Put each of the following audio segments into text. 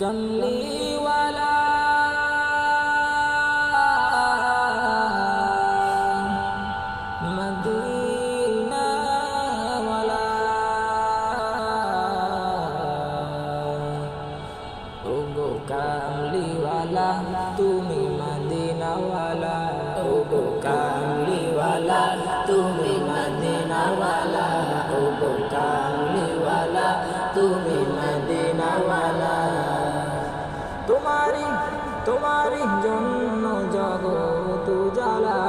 কমলিওয়ালা মদিনাওয়ালা ওগো কামলিওয়ালা তুমি মদিনাওয়ালা ওগো কামলিওয়ালা তুমি মদিনাওয়ালা ওগো কামলিওয়ালা তুমি তোমারি তোমারি জন্য জগত জ্বালা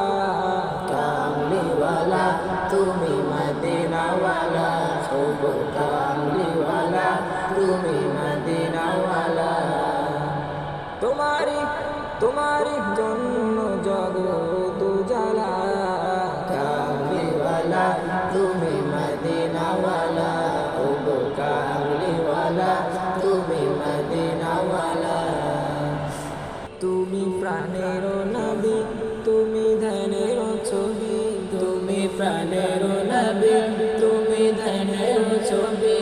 কামলিওয়ালা তুমি মদিনাওয়ালা ওগো কামলিওয়ালা তুমি মদিনাওয়ালা। তোমারি তোমারি জন্য জগত জ্বালা কামলিওয়ালা প্রাণের নবী তুমি ধ্যানের ছবি তুমি প্রাণের নবী তুমি ধ্যানের ছবি।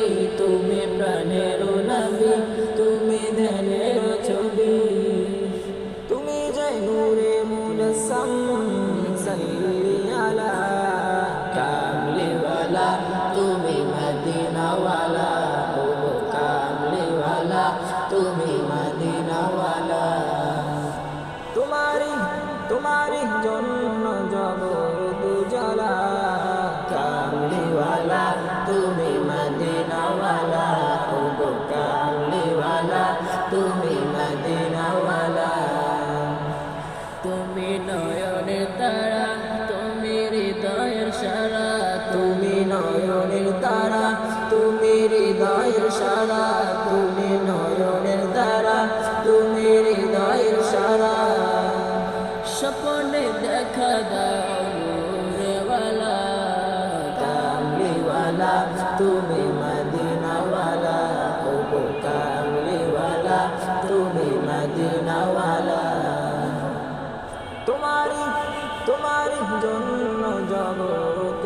হৃদয়ের সারা, তুমি নয়নের দ্বারা, তুমি হৃদয়ের সারা। স্বপনে দেখা দাও রেওয়ালা কামলিওয়ালা, তুমি মদিনাওয়ালা, ওগো কামলিওয়ালা, তুমি মদিনাওয়ালা। তোমারই তোমারই জন্য জগত